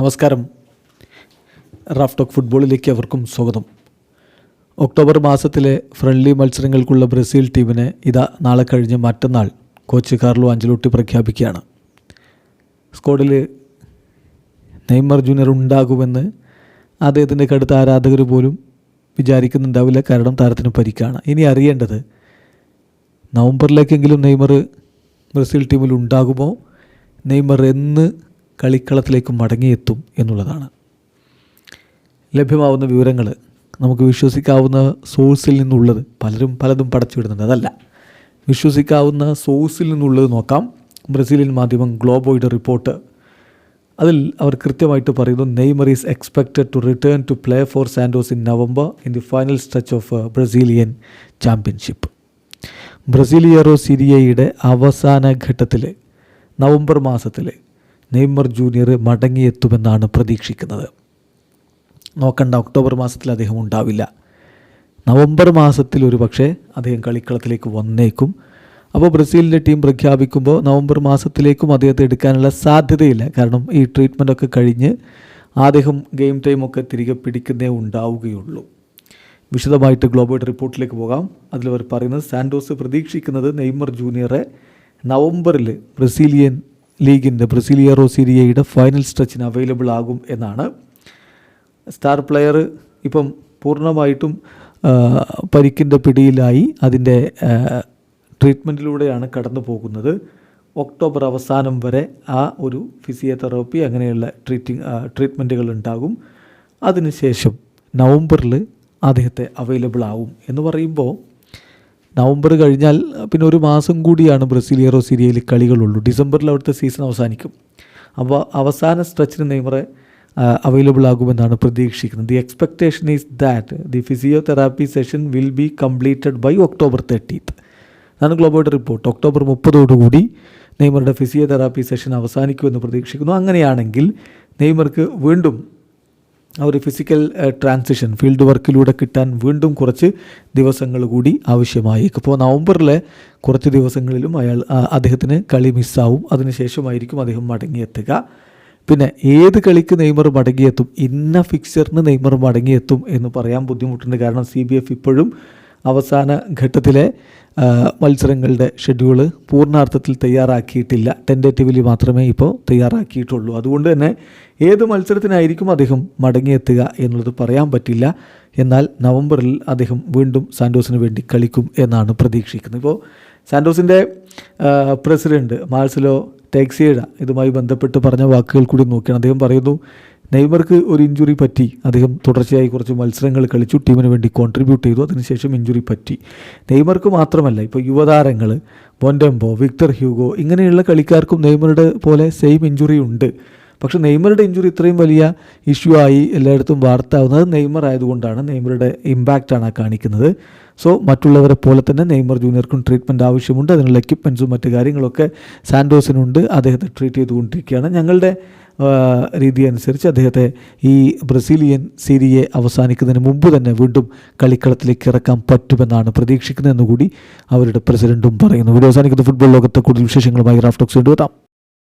നമസ്കാരം. Raf talk ഫുട്ബോളിലേക്ക് അവർക്കും സ്വാഗതം. ഒക്ടോബർ മാസത്തിലെ ഫ്രണ്ട്ലി മത്സരങ്ങൾക്കുള്ള ബ്രസീൽ ടീമിനെ ഇതാ നാളെ കഴിഞ്ഞ് മറ്റന്നാൾ കോച്ച് കാർലോ അഞ്ചലോട്ടി പ്രഖ്യാപിക്കുകയാണ്. സ്ക്വാഡിൽ നെയ്മർ ജൂനിയർ ഉണ്ടാകുമെന്ന് അദ്ദേഹത്തിന്റെ കടുത്ത ആരാധകർ പോലും വിചാരിക്കുന്നുണ്ടാവില്ല. കാരണം താരത്തിന് പരിക്കാണ്. ഇനി അറിയേണ്ടത് നവംബറിലേക്കെങ്കിലും നെയ്മർ ബ്രസീൽ ടീമിൽ ഉണ്ടാകുമോ? നെയ്മർ എന്ന് കളിക്കളത്തിലേക്ക് മടങ്ങിയെത്തും എന്നുള്ളതാണ്. ലഭ്യമാവുന്ന വിവരങ്ങൾ നമുക്ക് വിശ്വസിക്കാവുന്ന സോഴ്സിൽ നിന്നുള്ളത് പലരും പലതും പടച്ചുവിടുന്നുണ്ട്. അതല്ല വിശ്വസിക്കാവുന്ന സോഴ്സിൽ നിന്നുള്ളത് നോക്കാം. ബ്രസീലിയൻ മാധ്യമം ഗ്ലോബോയുടെ റിപ്പോർട്ട്. അതിൽ അവർ കൃത്യമായിട്ട് പറയുന്നു Neymar is expected to return to play for Santos in November in the final stretch of Brazilian championship. Brasileiro സിരിയയുടെ അവസാന ഘട്ടത്തിൽ നവംബർ മാസത്തിൽ നെയ്മർ ജൂനിയർ മടങ്ങിയെത്തുമെന്നാണ് പ്രതീക്ഷിക്കുന്നത്. നോക്കണ്ട ഒക്ടോബർ മാസത്തിൽ അദ്ദേഹം ഉണ്ടാവില്ല. നവംബർ മാസത്തിൽ ഒരു പക്ഷേ അദ്ദേഹം കളിക്കളത്തിലേക്ക് വന്നേക്കും. അപ്പോൾ ബ്രസീലിന്റെ ടീം പ്രഖ്യാപിക്കുമ്പോൾ നവംബർ മാസത്തിലേക്കും അദ്ദേഹത്തെ എടുക്കാനുള്ള സാധ്യതയില്ല. കാരണം ഈ ട്രീറ്റ്മെന്റൊക്കെ കഴിഞ്ഞ് അദ്ദേഹം ഗെയിം ടൈമൊക്കെ തിരികെ പിടിക്കുന്നേ ഉണ്ടാവുകയുള്ളൂ. വിശദമായിട്ട് ഗ്ലോബോയുടെ റിപ്പോർട്ടിലേക്ക് പോകാം. അതിൽ അവർ പറയുന്നത് സാൻഡോസ് പ്രതീക്ഷിക്കുന്നത് നെയ്മർ ജൂനിയറെ നവംബറിൽ ബ്രസീലിയൻ ലീഗിന്റെ ബ്രസീലിയറോ സീരിയയുടെ ഫൈനൽ സ്ട്രെച്ചിന് അവൈലബിൾ ആകും എന്നാണ്. സ്റ്റാർ പ്ലെയർ ഇപ്പം പൂർണമായിട്ടും പരിക്കിന്റെ പിടിയിലായി അതിന്റെ ട്രീറ്റ്മെന്റിലൂടെയാണ് കടന്നു പോകുന്നത്. ഒക്ടോബർ അവസാനം വരെ ആ ഒരു ഫിസിയോതെറാപ്പി അങ്ങനെയുള്ള ട്രീറ്റിംഗ് ട്രീറ്റ്മെന്റുകൾ ഉണ്ടാകും. അതിനുശേഷം നവംബറിൽ അദ്ദേഹത്തെ അവൈലബിൾ ആവും എന്ന് പറയുമ്പോൾ നവംബർ കഴിഞ്ഞാൽ പിന്നെ ഒരു മാസം കൂടിയാണ് ബ്രസീലിയറോ സിരിയയിൽ കളികളുള്ളൂ. ഡിസംബറിൽ അവിടുത്തെ സീസൺ അവസാനിക്കും. അപ്പോൾ അവസാന സ്ട്രെച്ചിന് നെയ്മറെ അവൈലബിൾ ആകുമെന്നാണ് പ്രതീക്ഷിക്കുന്നത്. The expectation is that the physiotherapy session will be completed by October thirtieth അതാണ് ഗ്ലോബോയുടെ റിപ്പോർട്ട് ഒക്ടോബർ മുപ്പതോടുകൂടി നെയ്മറുടെ ഫിസിയോതെറാപ്പി സെഷൻ അവസാനിക്കുമെന്ന് പ്രതീക്ഷിക്കുന്നു. അങ്ങനെയാണെങ്കിൽ നെയ്മർക്ക് വീണ്ടും ആ ഒരു ഫിസിക്കൽ ട്രാൻസിഷൻ ഫീൽഡ് വർക്കിലൂടെ കിട്ടാൻ വീണ്ടും കുറച്ച് ദിവസങ്ങൾ കൂടി ആവശ്യമായേക്കും. ഇപ്പോൾ നവംബറിലെ കുറച്ച് ദിവസങ്ങളിലും അയാൾ അദ്ദേഹത്തിന് കളി മിസ്സാവും അതിനുശേഷമായിരിക്കും അദ്ദേഹം മടങ്ങിയെത്തുക. പിന്നെ ഏത് കളിക്ക് നെയ്മർ മടങ്ങിയെത്തും ഇന്ന ഫിക്സറിന് നെയ്മർ മടങ്ങിയെത്തും എന്ന് പറയാൻ ബുദ്ധിമുട്ടുണ്ട്. കാരണം സി ബി എഫ് ഇപ്പോഴും അവസാന ഘട്ടത്തിലെ മത്സരങ്ങളുടെ ഷെഡ്യൂൾ പൂർണാർത്ഥത്തിൽ തയ്യാറാക്കിയിട്ടില്ല. ടെന്റേറ്റീവ്ലി മാത്രമേ ഇപ്പോൾ തയ്യാറാക്കിയിട്ടുള്ളൂ. അതുകൊണ്ട് തന്നെ ഏത് മത്സരത്തിനായിരിക്കും അദ്ദേഹം മടങ്ങിയെത്തുക എന്നുള്ളത് പറയാൻ പറ്റില്ല. എന്നാൽ നവംബറിൽ അദ്ദേഹം വീണ്ടും സാൻഡോസിന് വേണ്ടി കളിക്കും എന്നാണ് പ്രതീക്ഷിക്കുന്നത്. ഇപ്പോൾ സാൻഡോസിന്റെ പ്രസിഡന്റ് മാർസലോ ടാക്സിയുടെ ഇതുമായി ബന്ധപ്പെട്ട് പറഞ്ഞ വാക്കുകൾ കൂടി നോക്കിയാണ് അദ്ദേഹം പറയുന്നു നെയ്മർക്ക് ഒരു ഇഞ്ചുറി പറ്റി. അദ്ദേഹം തുടർച്ചയായി കുറച്ച് മത്സരങ്ങൾ കളിച്ചു. ടീമിന് വേണ്ടി കോൺട്രിബ്യൂട്ട് ചെയ്തു. അതിനുശേഷം ഇഞ്ചുറി പറ്റി. നെയ്മർക്ക് മാത്രമല്ല ഇപ്പോൾ യുവതാരങ്ങൾ ബൊൻഡംബോ വിക്ടർ ഹ്യൂഗോ ഇങ്ങനെയുള്ള കളിക്കാർക്കും നെയ്മറുടെ പോലെ സെയിം ഇഞ്ചുറി ഉണ്ട്. പക്ഷേ നെയ്മറുടെ ഇഞ്ചുറി ഇത്രയും വലിയ ഇഷ്യൂ ആയി എല്ലായിടത്തും വാർത്താവുന്നത് നെയ്മർ ആയതുകൊണ്ടാണ്. നെയ്മറുടെ ഇമ്പാക്റ്റാണ് ആ കാണിക്കുന്നത്. സോ മറ്റുള്ളവരെ പോലെ തന്നെ നെയ്മർ ജൂനിയർക്കും ട്രീറ്റ്മെന്റ് ആവശ്യമുണ്ട്. അതിനുള്ള എക്യുപ്മെൻസും മറ്റു കാര്യങ്ങളൊക്കെ സാൻഡോസിനുണ്ട്. അദ്ദേഹത്തെ ട്രീറ്റ് ചെയ്തുകൊണ്ടിരിക്കുകയാണ്. ഞങ്ങളുടെ രീതി അനുസരിച്ച് അദ്ദേഹത്തെ ഈ ബ്രസീലിയൻ സീരിയെ അവസാനിക്കുന്നതിന് മുമ്പ് തന്നെ വീണ്ടും കളിക്കളത്തിലേക്ക് ഇറക്കാൻ പറ്റുമെന്നാണ് പ്രതീക്ഷിക്കുന്നതെന്ന് കൂടി അവരുടെ പ്രസിഡന്റും പറയുന്നു. വീഡിയോ അവസാനിക്കുന്ന. ഫുട്ബോൾ ലോകത്തെ കൂടുതൽ വിശേഷങ്ങളുമായി റാഫ്റ്റോക്സ് കൊണ്ടുവരാം